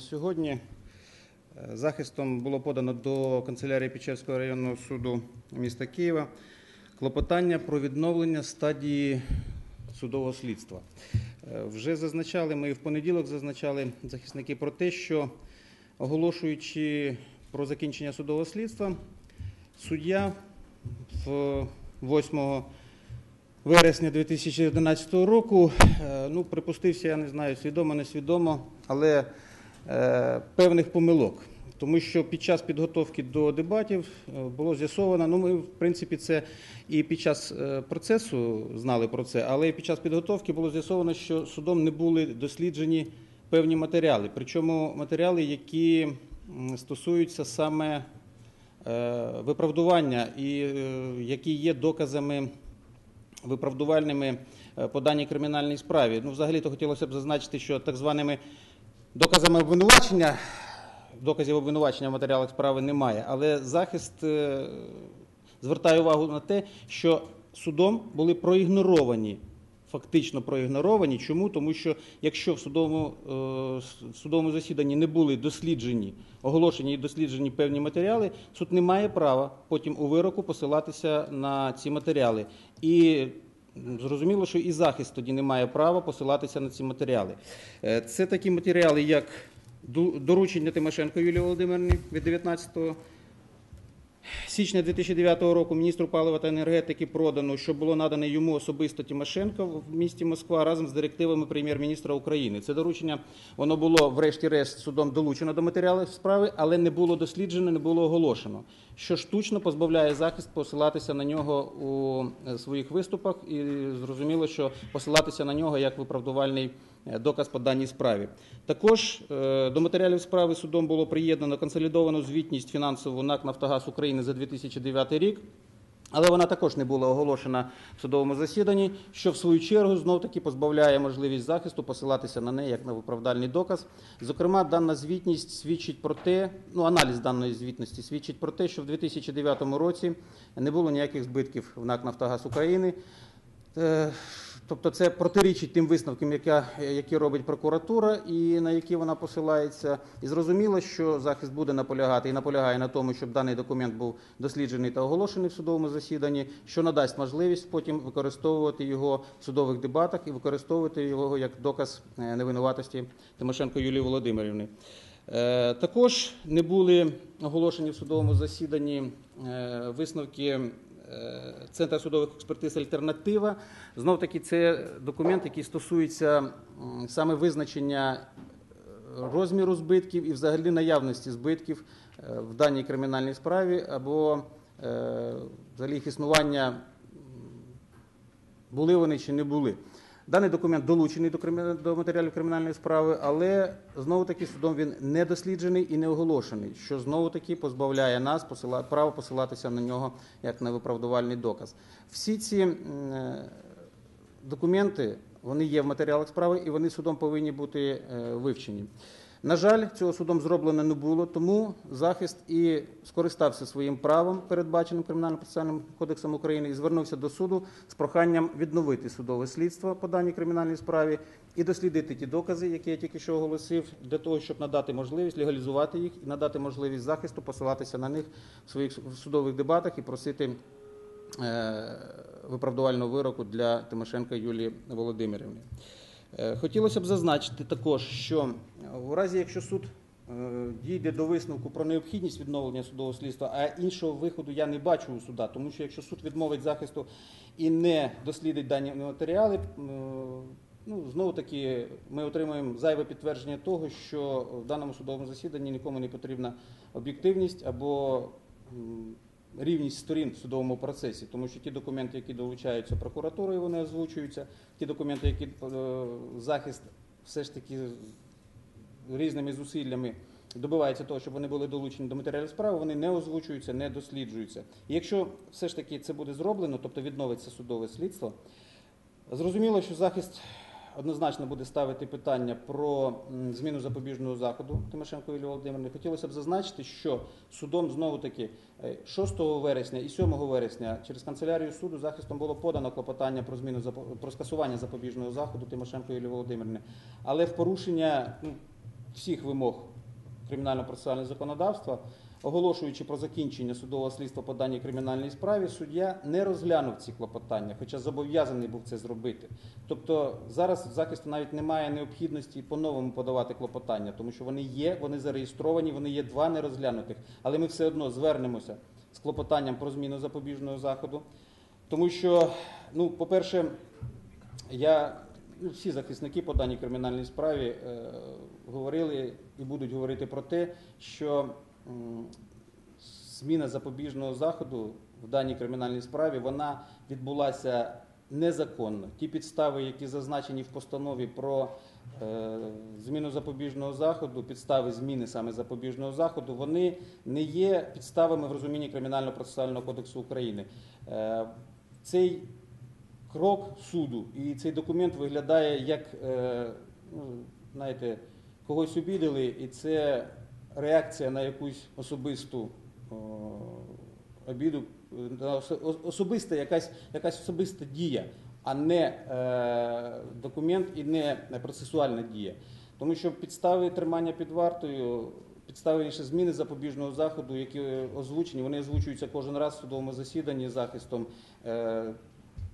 Сьогодні е, захистом було подано до канцелярії Печерського районного суду міста Києва клопотання про відновлення стадії судового слідства. Е, Вже зазначали, ми в понеділок зазначали захисники про те, що оголошуючи про закінчення судового слідства, суддя в 8 вересня 2011 року, е, ну, припустився, я не знаю, свідомо, несвідомо, але певних помилок. Тому що під час підготовки до дебатів е, було з'ясовано, ну ми в принципі це і під час е, процесу знали про це, але і під час підготовки було з'ясовано, що судом не були досліджені певні матеріали. Причому матеріали, які стосуються саме е, виправдування і е, які є доказами виправдувальними е, по даній кримінальній справі. Ну, взагалі то хотілося б зазначити, що так званими доказами обвинувачення, доказів обвинувачення в матеріалах справи немає, але захист е, звертає увагу на те, що судом були проігноровані. Фактично проігноровані. Чому? Тому що якщо в судовому, е, в судовому засіданні не були досліджені, оголошені і досліджені певні матеріали, суд не має права потім у вироку посилатися на ці матеріали. І зрозуміло, що і захист тоді не має права посилатися на ці матеріали. Е, Це такі матеріали, як доручення Тимошенко Юлії Володимирівни від 19 січня 2009 року міністру палива та енергетики продано, що було надане йому особисто Тимошенко в місті Москва разом з директивами прем'єр-міністра України. Це доручення воно було врешті-решт судом долучено до матеріалів справи, але не було досліджено, не було оголошено, що штучно позбавляє захист посилатися на нього у е, своїх виступах, і зрозуміло, що посилатися на нього як виправдувальний доказ по даній справі. Також е, до матеріалів справи судом було приєднано консолідовану звітність фінансову НАК «Нафтогаз України» за 2009 рік. Але вона також не була оголошена в судовому засіданні, що в свою чергу знов таки позбавляє можливість захисту посилатися на неї як на виправдальний доказ. Зокрема, дана звітність свідчить про те, ну аналіз даної звітності свідчить про те, що в 2009 році не було ніяких збитків в НАК «Нафтогаз України. Тобто це протирічить тим висновкам, яка, які робить прокуратура і на які вона посилається. І зрозуміло, що захист буде наполягати і наполягає на тому, щоб даний документ був досліджений та оголошений в судовому засіданні, що надасть можливість потім використовувати його в судових дебатах і використовувати його як доказ е, невинуватості Тимошенко Юлії Володимирівни. Е, Також не були оголошені в судовому засіданні е, висновки е, Центру судових експертиз Альтернатива. Знов таки, це документ, який стосується саме визначення е, розміру збитків і взагалі наявності збитків е, в даній кримінальній справі або взагалі їх існування були вони чи не були. Даний документ долучений до, до матеріалів кримінальної справи, але знову таки судом він не досліджений і не оголошений, що знову таки позбавляє нас посила, права посилатися на нього як на виправдувальний доказ. Всі ці е, документи вони є в матеріалах справи і вони судом повинні бути е, вивчені. На жаль, цього судом зроблено не було, тому захист і скористався своїм правом, передбаченим Кримінально-процесуальним кодексом України, і звернувся до суду з проханням відновити судове слідство по даній кримінальній справі і дослідити ті докази, які я тільки що оголосив, для того, щоб надати можливість легалізувати їх і надати можливість захисту посилатися на них в своїх судових дебатах і просити е, виправдувального вироку для Тимошенка Юлії Володимирівни. Е, Хотілося б зазначити також, що у разі, якщо суд е, дійде до висновку про необхідність відновлення судового слідства, а іншого виходу я не бачу у суда, тому що якщо суд відмовить захисту і не дослідить дані матеріали, е, ну знову таки ми отримаємо зайве підтвердження того, що в даному судовому засіданні нікому не потрібна об'єктивність або рівність сторін в судовому процесі, тому що ті документи, які долучаються прокуратурою, вони озвучуються. Ті документи, які е, захист все ж таки різними зусиллями добивається того, щоб вони були долучені до матеріалів справи, вони не озвучуються, не досліджуються. І якщо все ж таки це буде зроблено, тобто відновиться судове слідство, зрозуміло, що захист однозначно буде ставити питання про зміну запобіжного заходу Тимошенко Юлії Володимирівни. Хотілося б зазначити, що судом знову таки е, 6 вересня і 7 вересня через канцелярію суду захистом було подано клопотання про зміну про скасування запобіжного заходу Тимошенко Юлії Володимирівни. Але в порушення ну, всіх вимог кримінально-процесуального законодавства, оголошуючи про закінчення судового слідства по даній кримінальній справі, суддя не розглянув ці клопотання, хоча зобов'язаний був це зробити. Тобто зараз захисту навіть немає необхідності по-новому подавати клопотання, тому що вони є, вони зареєстровані, вони є два нерозглянутих. Але ми все одно звернемося з клопотанням про зміну запобіжного заходу, тому що, ну, по-перше, я ну, всі захисники по даній кримінальній справі е, говорили і будуть говорити про те, що зміна запобіжного заходу в даній кримінальній справі вона відбулася незаконно. Ті підстави, які зазначені в постанові про е, зміну запобіжного заходу, підстави зміни саме запобіжного заходу, вони не є підставами в розумінні Кримінального процесуального кодексу України. Е, цей крок суду, і цей документ виглядає як, е, ну, знаєте, когось обідали, і це реакція на якусь особисту обіду, е, особиста якась, якась особиста дія, а не е, документ і не процесуальна дія. Тому що підстави тримання під вартою, підстави зміни запобіжного заходу, які озвучені, вони озвучуються кожен раз в судовому засіданні захистом. Е,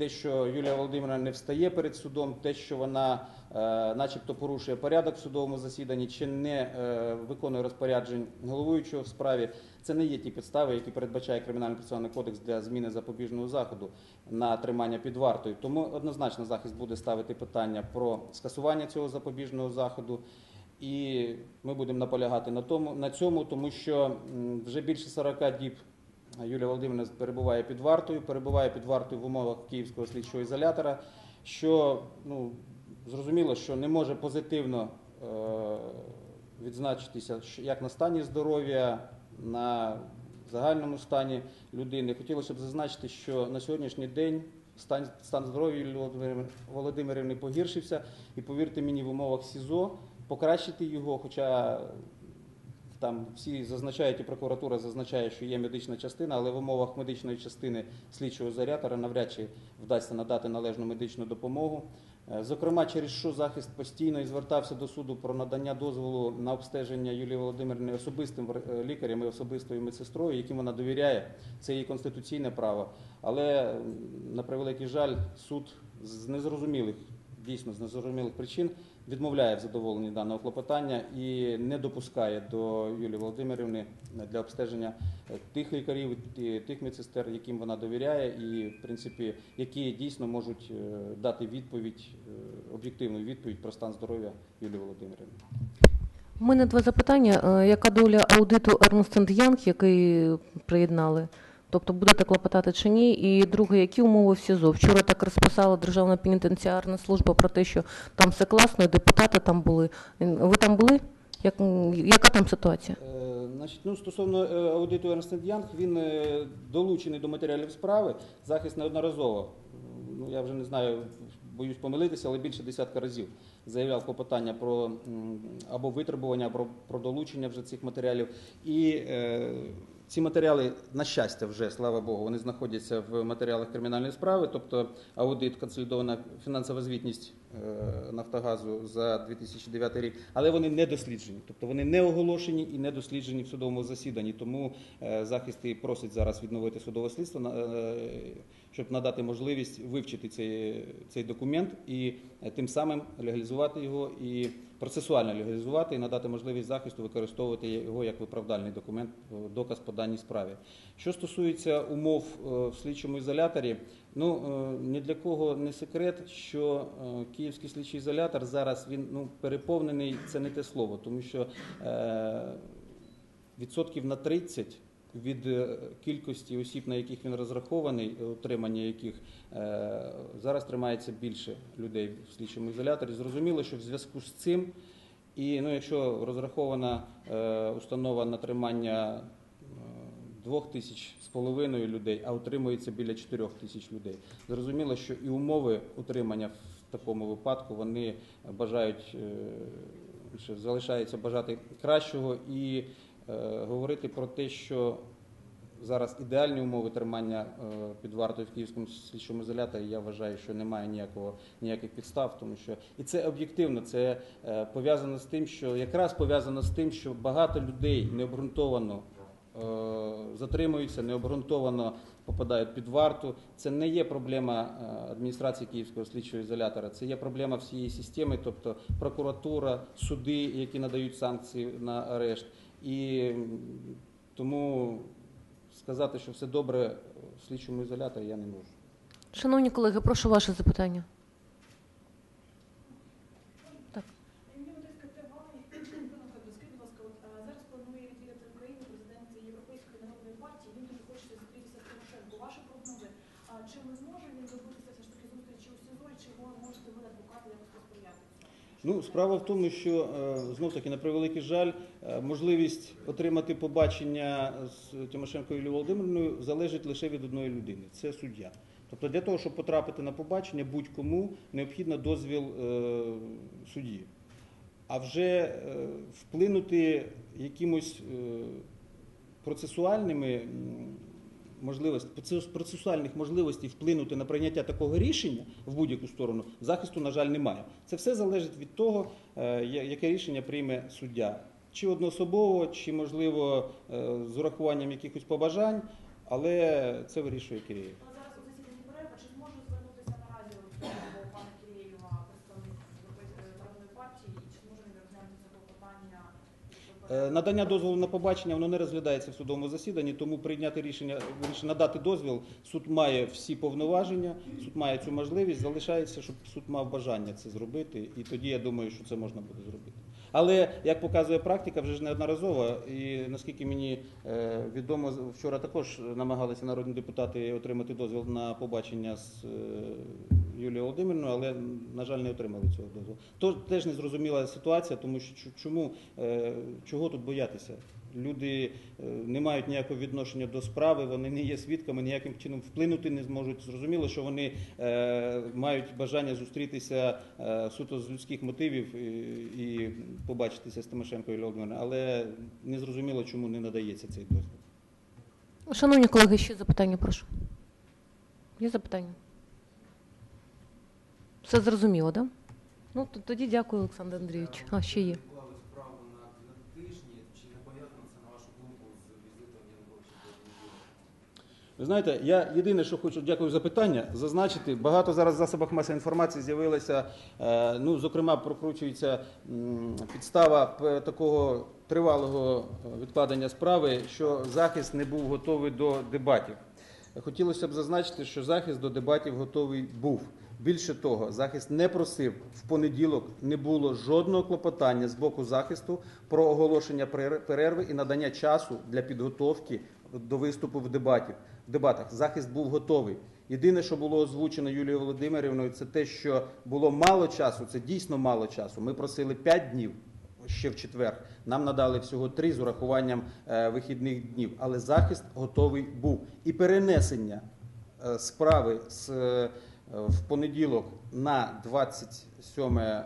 те, що Юлія Володимирівна не встає перед судом, те, що вона е, начебто порушує порядок в судовому засіданні, чи не е, виконує розпоряджень головуючого в справі, це не є ті підстави, які передбачає Кримінальний процесуальний кодекс для зміни запобіжного заходу на тримання під вартою. Тому однозначно захист буде ставити питання про скасування цього запобіжного заходу. І ми будемо наполягати на тому на цьому, тому що вже більше 40 діб Юлія Володимирівна перебуває під вартою, перебуває під вартою в умовах Київського слідчого ізолятора, що ну, зрозуміло, що не може позитивно е, відзначитися як на стані здоров'я, на загальному стані людини. Хотілося б зазначити, що на сьогоднішній день стан, стан здоров'я Юлії Володимир- Володимирівни погіршився, і повірте мені, в умовах СІЗО покращити його, хоча там всі зазначають, і прокуратура зазначає, що є медична частина, але в умовах медичної частини слідчого зарятора навряд чи вдасться надати належну медичну допомогу. Е, Зокрема, через що захист постійно і звертався до суду про надання дозволу на обстеження Юлії Володимирівни особистим е, лікарем і особистою медсестрою, яким вона довіряє. Це її конституційне право. Але на превеликий жаль, суд з незрозумілих дійсно з незрозумілих причин відмовляє в задоволенні даного клопотання і не допускає до Юлії Володимирівни для обстеження е, тих лікарів, тих медсестер, яким вона довіряє, і в принципі, які дійсно можуть е, дати відповідь, е, об'єктивну відповідь про стан здоров'я Юлії Володимирівни. У мене два запитання. Яка доля аудиту Ernst Young, який приєднали? Тобто будете клопотати чи ні? І друге, які умови в СІЗО? Вчора так розписала Державна пенітенціарна служба про те, що там все класно, депутати там були. Ви там були? Як, яка там ситуація? Е, Значить, ну, стосовно е, аудиту Ernst Young, він е, долучений до матеріалів справи. Захист неодноразово. Ну, я вже не знаю, боюсь помилитися, але більше десятка разів заявляв клопотання про або витребування, або про долучення вже цих матеріалів. І е, ці матеріали, на щастя, вже слава Богу, вони знаходяться в матеріалах кримінальної справи, тобто аудит, консолідована фінансова звітність е, Нафтогазу за 2009 рік, але вони не досліджені, тобто вони не оголошені і не досліджені в судовому засіданні. Тому е, захист і просить зараз відновити судове слідство, на- е, щоб надати можливість вивчити цей, цей документ і е, тим самим легалізувати його і процесуально легалізувати і надати можливість захисту використовувати його як виправдальний документ, е, доказ по даній справі. Що стосується умов е, в слідчому ізоляторі, ну ні для кого не секрет, що київський слідчий ізолятор зараз він ну переповнений. Це не те слово, тому що відсотків на 30 від е, кількості осіб, на яких він розрахований, е, утримання яких е, зараз тримається більше людей в слідчому ізоляторі. Зрозуміло, що в зв'язку з цим, і ну, якщо розрахована е, установа на тримання е, двох тисяч з половиною людей, а утримується біля чотирьох тисяч людей. Зрозуміло, що і умови утримання в такому випадку вони бажають е, залишається бажати кращого і е, говорити про те, що зараз ідеальні умови тримання е, під вартою в Київському слідчому ізоляторі. Я вважаю, що немає ніякого ніяких підстав, тому що і це об'єктивно. Це е, пов'язано з тим, що якраз пов'язано з тим, що багато людей необґрунтовано е, затримуються, необґрунтовано попадають під варту. Це не є проблема е, адміністрації Київського слідчого ізолятора, це є проблема всієї системи, тобто прокуратура, суди, які надають санкції на арешт. І тому сказати, що все добре в слідчому ізоляторі, я не можу. Шановні колеги, прошу ваше запитання. Так. Мені Одеська ТВ, скажіть, будь ласка, от, а, зараз планує відвідати Україну президент Європейської народної партії. Він дуже хоче зустрітися з Тимошенко. Ваші прогнози, а чи ми зможе він добитися все ж таки зустрічі у СІЗО, і чи ви можете ви адвокати якось посприяти? цьому? Ну, справа в тому, що знов таки, на превеликий жаль, е, можливість отримати побачення з Тимошенко Юлією Володимирівною залежить лише від одної людини це суддя. Тобто для того, щоб потрапити на побачення будь-кому, необхідно дозвіл е, судді. А вже е, вплинути якимось е, процесуальними м, можливостями, проце- процесуальних можливостей вплинути на прийняття такого рішення в будь-яку сторону, захисту, на жаль, немає. Це все залежить від того, е, яке рішення прийме суддя. Чи одноособово, чи, можливо, е, з урахуванням якихось побажань, але це вирішує Кирієв. Але зараз у засіданні перерва, чи зможе звернутися наразі от, до пана Кирєєва, представник Європейської народної партії, і чи зможе він розглянути це клопотання? Е, Надання дозволу на побачення воно не розглядається в судовому засіданні, тому прийняти рішення, надати дозвіл. Суд має всі повноваження, суд має цю можливість. Залишається, щоб суд мав бажання це зробити, і тоді я думаю, що це можна буде зробити. Але як показує практика, вже ж неодноразово, і наскільки мені е, відомо, вчора також намагалися народні депутати отримати дозвіл на побачення з е, Юлією Володимирівною, але на жаль не отримали цього дозволу. То теж незрозуміла ситуація, тому що чому е, чого тут боятися? Люди е, не мають ніякого відношення до справи, вони не є свідками, ніяким чином вплинути не зможуть. Зрозуміло, що вони е, мають бажання зустрітися суто з людських мотивів і, побачитися з Тимошенко і Володимиром, але не зрозуміло, чому не надається цей дозвіл. Шановні колеги, ще запитання, прошу. Є запитання? Все зрозуміло, так? Да? Ну, т- тоді дякую, Олександр Андрійович. А, ще є. Відклали справу на тижні. Чи не пов'язано це, на вашу думку, з візитом Януковича? Ви знаєте, я єдине, що хочу, дякую за питання, зазначити. Багато зараз в засобах масової інформації з'явилося, е, ну, зокрема, прокручується підстава такого тривалого е, відкладення справи, що захист не був готовий до дебатів. Хотілося б зазначити, що захист до дебатів готовий був. Більше того, захист не просив в понеділок, не було жодного клопотання з боку захисту про оголошення перер- перерви і надання часу для підготовки до виступу в дебатів. В дебатах захист був готовий. Єдине, що було озвучено Юлією Володимирівною, це те, що було мало часу. Це дійсно мало часу. Ми просили 5 днів ще в четвер. Нам надали всього три з урахуванням е, вихідних днів. Але захист готовий був. І перенесення е, справи з, е, в понеділок на 27 е,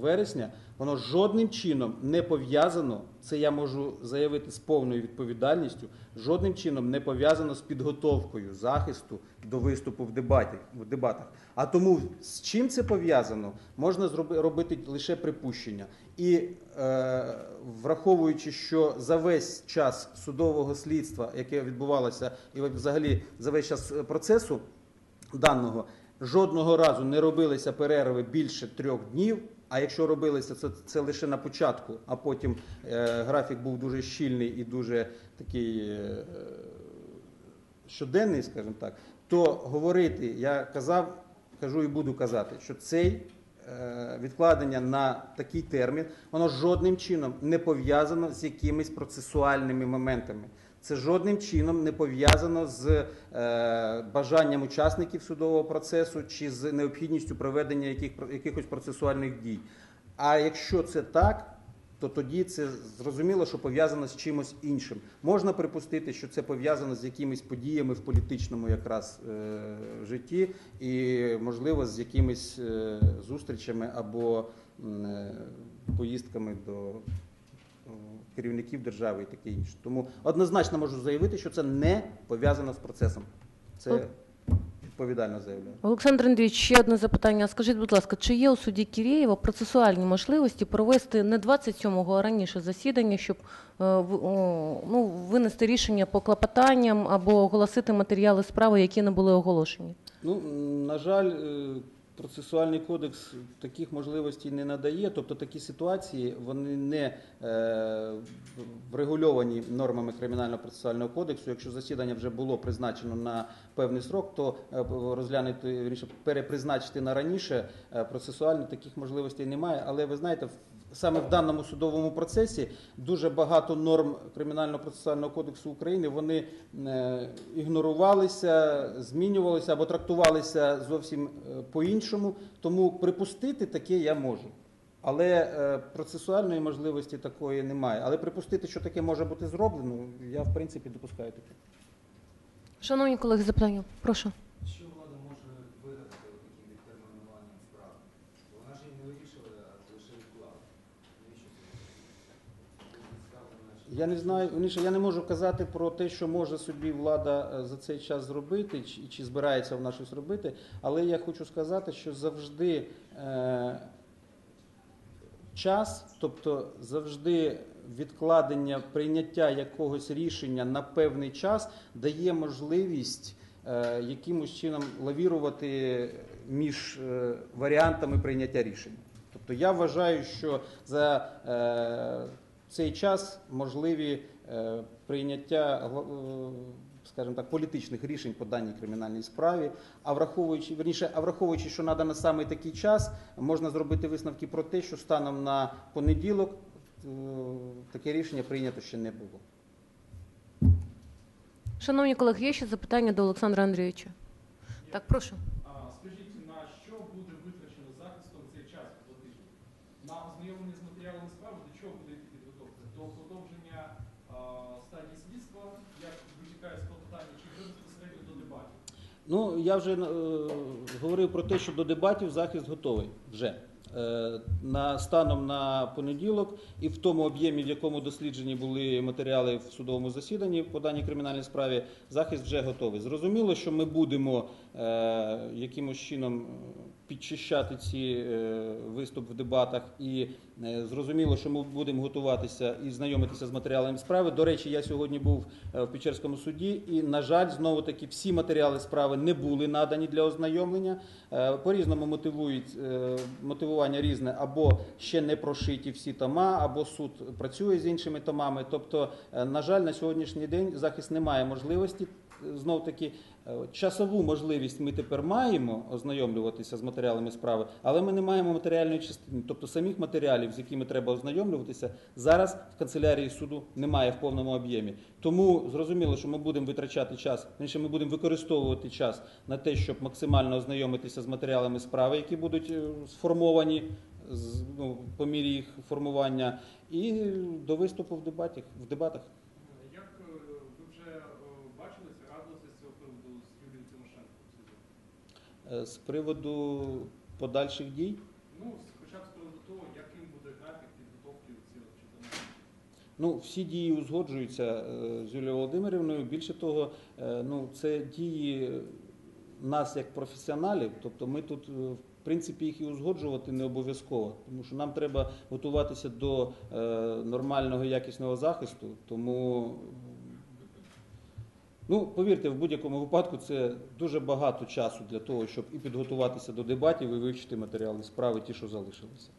вересня, воно жодним чином не пов'язано, це я можу заявити з повною відповідальністю, жодним чином не пов'язано з підготовкою захисту до виступу в, дебаті, в дебатах. А тому з чим це пов'язано, можна робити лише припущення. І е, враховуючи, що за весь час судового слідства, яке відбувалося, і взагалі за весь час процесу даного, жодного разу не робилися перерви більше трьох днів. А якщо робилися, це, це лише на початку, а потім е, графік був дуже щільний і дуже такий е, щоденний, скажімо так, то говорити, я казав, кажу і буду казати, що цей е, відкладення на такий термін, воно жодним чином не пов'язано з якимись процесуальними моментами. Це жодним чином не пов'язано з е, бажанням учасників судового процесу чи з необхідністю проведення яких, якихось процесуальних дій. А якщо це так, то тоді це зрозуміло, що пов'язано з чимось іншим. Можна припустити, що це пов'язано з якимись подіями в політичному якраз е, житті, і можливо з якимись е, зустрічами або поїздками до керівників держави і таке інше. Тому однозначно можу заявити, що це не пов'язано з процесом. Це відповідально заявляю. Олександр Андрійович, ще одне запитання. Скажіть, будь ласка, чи є у суді Кірєєва процесуальні можливості провести не 27-го, а раніше засідання, щоб е, ну, винести рішення по клопотанням або оголосити матеріали справи, які не були оголошені? Ну, на жаль, е, процесуальний кодекс таких можливостей не надає. Тобто такі ситуації вони не е, врегульовані нормами кримінального процесуального кодексу. Якщо засідання вже було призначено на певний срок, то е, розглянути перепризначити на раніше е, процесуально таких можливостей немає. Але ви знаєте, саме в даному судовому процесі дуже багато норм кримінального процесуального кодексу України вони е, ігнорувалися, змінювалися або трактувалися зовсім е, по-іншому. Тому припустити таке я можу. Але е, процесуальної можливості такої немає. Але припустити, що таке може бути зроблено, я в принципі допускаю таке. Шановні колеги, запитання, прошу. Що влада може виграти таким відтермінуванням справи? Бо вона ж її не вирішила, а лише відклала. Навіщо це? Тут сказано, що- Я не знаю, Вірніше, я не можу казати про те, що може собі влада е, за цей час зробити, чи, чи збирається вона щось робити, але я хочу сказати, що завжди е, час, тобто завжди відкладення прийняття якогось рішення на певний час дає можливість е, якимось чином лавірувати між е, варіантами прийняття рішення. Тобто я вважаю, що за е, цей час можливі е, прийняття е, скажімо так, політичних рішень по даній кримінальній справі. А враховуючи верніше, а враховуючи, що надано саме такий час, можна зробити висновки про те, що станом на понеділок е, таке рішення прийнято ще не було. Шановні колеги, є ще запитання до Олександра Андрійовича? Так, прошу. А, Скажіть, на що буде витрачено захистом цей час два тижні? На ознайомлення з матеріалами справи до чого буде йти підготовка? До продовження а, стадії слідства, як витікає з клопотання, чи вже безпосередньо до дебатів? Ну, я вже е, говорив про те, що до дебатів захист готовий вже. Е, на станом на понеділок і в тому об'ємі, в якому досліджені були матеріали в судовому засіданні по даній кримінальній справі, захист вже готовий. Зрозуміло, що ми будемо е, якимось чином підчищати ці е, виступ в дебатах, і зрозуміло, що ми будемо готуватися і знайомитися з матеріалами справи. До речі, я сьогодні був е, в Печерському суді, і на жаль, знову таки всі матеріали справи не були надані для ознайомлення. Е, По-різному мотивують е, мотивування різне, або ще не прошиті всі тома, або суд працює з іншими томами. Тобто, е, на жаль, на сьогоднішній день захист не має можливості. Знов таки е, часову можливість ми тепер маємо ознайомлюватися з матеріалами справи, але ми не маємо матеріальної частини, тобто самих матеріалів, з якими треба ознайомлюватися, зараз в канцелярії суду немає в повному об'ємі. Тому зрозуміло, що ми будемо витрачати час, інше ми будемо використовувати час на те, щоб максимально ознайомитися з матеріалами справи, які будуть е, сформовані ну, по мірі їх формування, і до виступу в дебатах. В дебатах. Як е, ви вже е, бачилися, радилися з цього приводу з Юлією Тимошенко в СІЗО? Е, З приводу подальших дій. Ну, хоча б з приводу того, яким буде графік підготовки цього чемпіонату. Ну, всі дії узгоджуються е, з Юлією Володимирівною. Більше того, е, ну, це дії нас як професіоналів. Тобто ми тут, е, в принципі, їх і узгоджувати не обов'язково, тому що нам треба готуватися до е, нормального якісного захисту. Тому, ну, повірте, в будь-якому випадку це дуже багато часу для того, щоб і підготуватися до дебатів, і вивчити матеріали справи, ті, що залишилися.